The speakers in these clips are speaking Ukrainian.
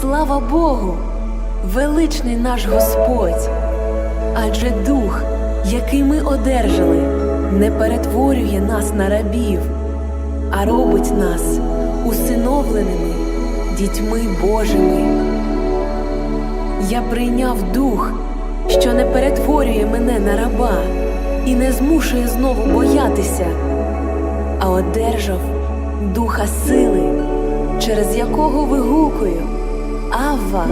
Слава Богу, величний наш Господь, адже дух, який ми одержали, не перетворює нас на рабів, а робить нас усиновленими дітьми Божими. Я прийняв дух, що не перетворює мене на раба і не змушує знову боятися, а одержав духа сили, через якого вигукую Авва,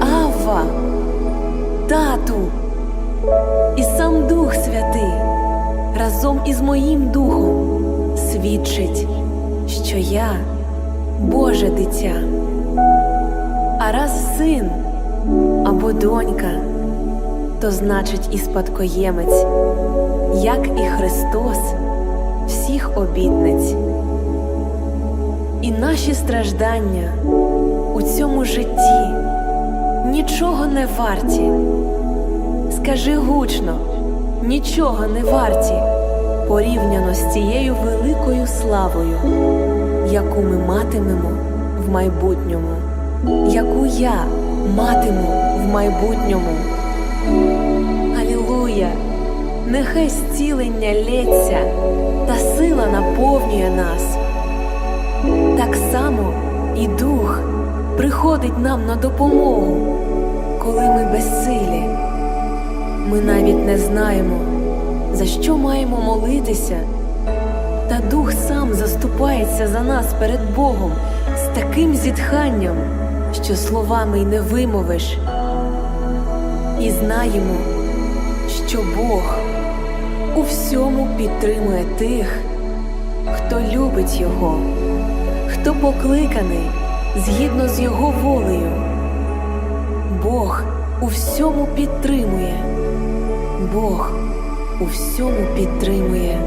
Авва, Тату. І сам Дух Святий разом із моїм духом свідчить, що я Боже дитя. А раз син або донька, то значить і спадкоємець, як і Христос всіх обітниць. І наші страждання у цьому житті нічого не варті. Скажи гучно, нічого не варті порівняно з цією великою славою, яку ми матимемо в майбутньому, яку я матиму в майбутньому. Алілуя! Нехай зцілення лється та сила наповнює нас. Так само і дух приходить нам на допомогу, коли ми безсилі. Ми навіть не знаємо, за що маємо молитися, та Дух сам заступається за нас перед Богом з таким зітханням, що словами й не вимовиш. І знаємо, що Бог у всьому підтримує тих, хто любить Його, хто покликаний згідно з Його волею. Бог у всьому підтримує. Бог у всьому підтримує.